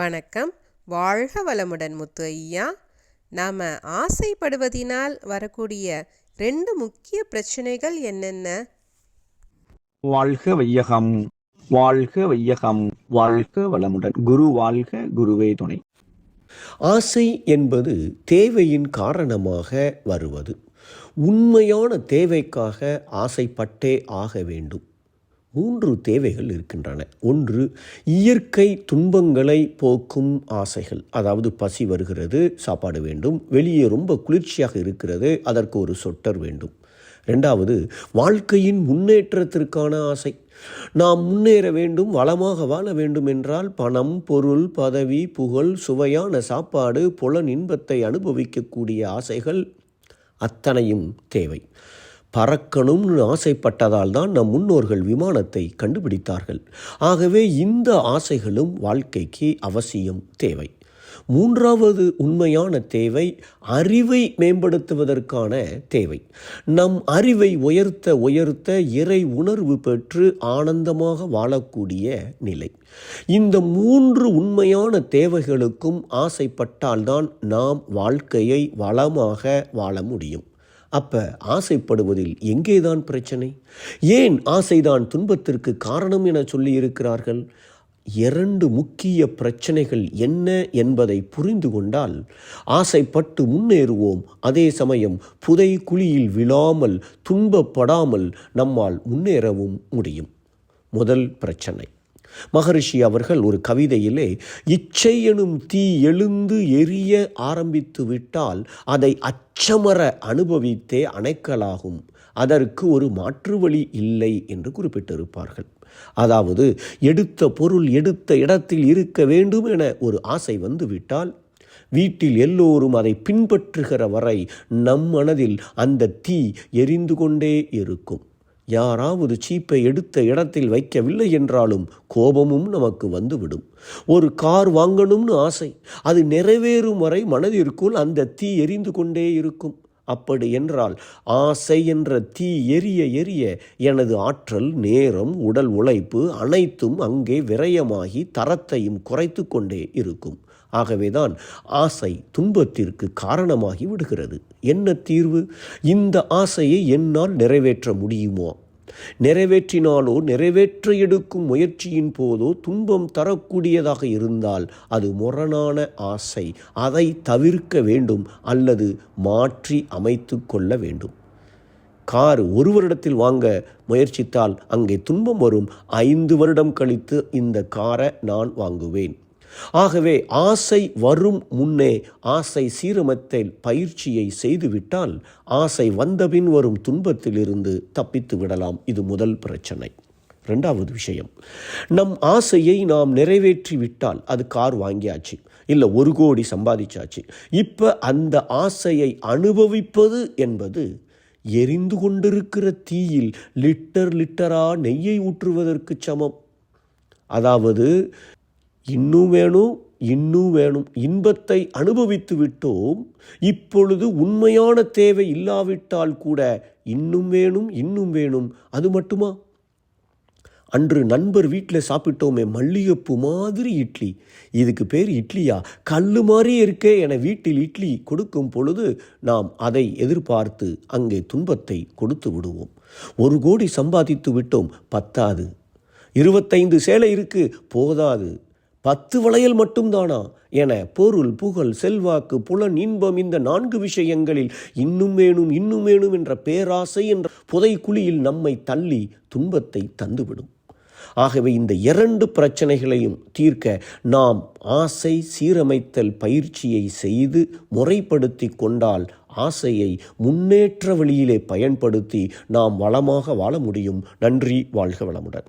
வணக்கம். வாழ்க வளமுடன் முத்து ஐயா. நாம் ஆசைப்படுவதினால் வரக்கூடிய ரெண்டு முக்கிய பிரச்சனைகள் என்னென்ன? வாழ்க வையகம். வாழ்க வையகம். வாழ்க வளமுடன். குரு வாழ்க குருவே துணை. ஆசை என்பது தேவையின் காரணமாக வருவது. உண்மையான தேவைக்காக ஆசைப்பட்டே ஆக வேண்டும். மூன்று தேவைகள் இருக்கின்றன. ஒன்று இயற்கை துன்பங்களை போக்கும் ஆசைகள். அதாவது பசி வருகிறது சாப்பாடு வேண்டும் வெளியே ரொம்ப குளிர்ச்சியாக இருக்கிறது அதற்கு ஒரு சொட்டர் வேண்டும். ரெண்டாவது வாழ்க்கையின் முன்னேற்றத்திற்கான ஆசை. நாம் முன்னேற வேண்டும் வளமாக வாழ வேண்டும் என்றால் பணம் பொருள் பதவி புகழ் சுவையான சாப்பாடு புலன் இன்பத்தை அனுபவிக்கக்கூடிய ஆசைகள் அத்தனையும் தேவை. பறக்கணும்னு ஆசைப்பட்டதால் தான் நம் முன்னோர்கள் விமானத்தை கண்டுபிடித்தார்கள். ஆகவே இந்த ஆசைகளும் வாழ்க்கைக்கு அவசியம் தேவை. மூன்றாவது உண்மையான தேவை அறிவை மேம்படுத்துவதற்கான தேவை. நம் அறிவை உயர்த்த உயர்த்த இறை உணர்வு பெற்று ஆனந்தமாக வாழக்கூடிய நிலை. இந்த மூன்று உண்மையான தேவைகளுக்கும் ஆசைப்பட்டால்தான் நாம் வாழ்க்கையை வளமாக வாழ முடியும். அப்ப ஆசைப்படுவதில் எங்கேதான் பிரச்சனை? ஏன் ஆசைதான் துன்பத்திற்கு காரணம் என சொல்லியிருக்கிறார்கள்? இரண்டு முக்கிய பிரச்சனைகள் என்ன என்பதை புரிந்து கொண்டால் ஆசைப்பட்டு முன்னேறுவோம். அதே சமயம் புதை குழியில் விழாமல் துன்பப்படாமல் நம்மால் முன்னேறவும் முடியும். முதல் பிரச்சனை. மகரிஷி அவர்கள் ஒரு கவிதையிலே இச்சை எனும் தீ எழுந்து எரிய ஆரம்பித்து விட்டால் அதை அச்சமர அனுபவித்தே அணைக்கலாகும். அதற்கு ஒரு மாற்று வழி இல்லை என்று குறிப்பிட்டிருப்பார்கள். அதாவது எடுத்த பொருள் எடுத்த இடத்தில் இருக்க வேண்டும் என ஒரு ஆசை வந்துவிட்டால் வீட்டில் எல்லோரும் அதை பின்பற்றுகிற வரை நம் மனதில் அந்த தீ எரிந்து கொண்டே இருக்கும். யாராவது சீப்பை எடுத்த இடத்தில் வைக்கவில்லை என்றாலும் கோபமும் நமக்கு வந்துவிடும். ஒரு கார் வாங்கணும்னு ஆசை அது நிறைவேறும் வரை மனதிற்குள் அந்த தீ எரிந்து கொண்டே இருக்கும். அப்படி என்றால் ஆசை என்ற தீ எரிய எரிய எனது ஆற்றல் நேரம் உடல் உழைப்பு அனைத்தும் அங்கே விரயமாகி தரத்தையும் குறைத்து கொண்டே இருக்கும். ஆகவேதான் ஆசை துன்பத்திற்கு காரணமாகி விடுகிறது. என்ன தீர்வு? இந்த ஆசையை என்னால் நிறைவேற்ற முடியுமோ? நிறைவேற்றினாலோ நிறைவேற்ற எடுக்கும் முயற்சியின் போதோ துன்பம் தரக்கூடியதாக இருந்தால் அது முரணான ஆசை. அதை தவிர்க்க வேண்டும் அல்லது மாற்றி அமைத்து கொள்ள வேண்டும். கார் ஒரு வருடத்தில் வாங்க முயற்சித்தால் அங்கே துன்பம் வரும். ஐந்து வருடம் கழித்து இந்த காரை நான் வாங்குவேன். ஆகவே ஆசை வரும் முன்னே ஆசை சீரமத்தில் பயிற்சியை செய்துவிட்டால் ஆசை வந்தபின் வரும் துன்பத்திலிருந்து தப்பித்து விடலாம். இது முதல் பிரச்சனை. ரெண்டாவது விஷயம் நம் ஆசையை நாம் நிறைவேற்றி விட்டால் அது கார் வாங்கியாச்சு இல்லை ஒரு கோடி சம்பாதிச்சாச்சு. இப்போ அந்த ஆசையை அனுபவிப்பது என்பது எரிந்து கொண்டிருக்கிற தீயில் லிட்டர் லிட்டரா நெய்யை ஊற்றுவதற்கு சமம். அதாவது இன்னும் வேணும் இன்னும் வேணும். இன்பத்தை அனுபவித்து விட்டோம். இப்பொழுது உண்மையான தேவை இல்லாவிட்டால் கூட இன்னும் வேணும் இன்னும் வேணும். அது மட்டுமா? அன்று நண்பர் வீட்டில் சாப்பிட்டோமே மல்லிகைப்பூ மாதிரி இட்லி. இதுக்கு பேர் இட்லியா? கல் மாதிரியே இருக்கே என வீட்டில் இட்லி கொடுக்கும் பொழுது நாம் அதை எதிர்பார்த்து அங்கே துன்பத்தை கொடுத்து விடுவோம். ஒரு கோடி சம்பாதித்து விட்டோம் பத்தாது. இருபத்தைந்து சேலை இருக்கு போதாது. பத்து வளையல் மட்டும்தானா? என பொருள் புகழ் செல்வாக்கு புலன் இன்பம் இந்த நான்கு விஷயங்களில் இன்னும் வேணும் இன்னும் வேணும் என்ற பேராசை என்ற புதைக்குழியில் நம்மை தள்ளி துன்பத்தை தந்துவிடும். ஆகவே இந்த இரண்டு பிரச்சனைகளையும் தீர்க்க நாம் ஆசை சீரமைத்தல் பயிற்சியை செய்து முறைப்படுத்தி கொண்டால் ஆசையை முன்னேற்ற வழியிலே பயன்படுத்தி நாம் வளமாக வாழ முடியும். நன்றி வாழ்க வளமுடன்.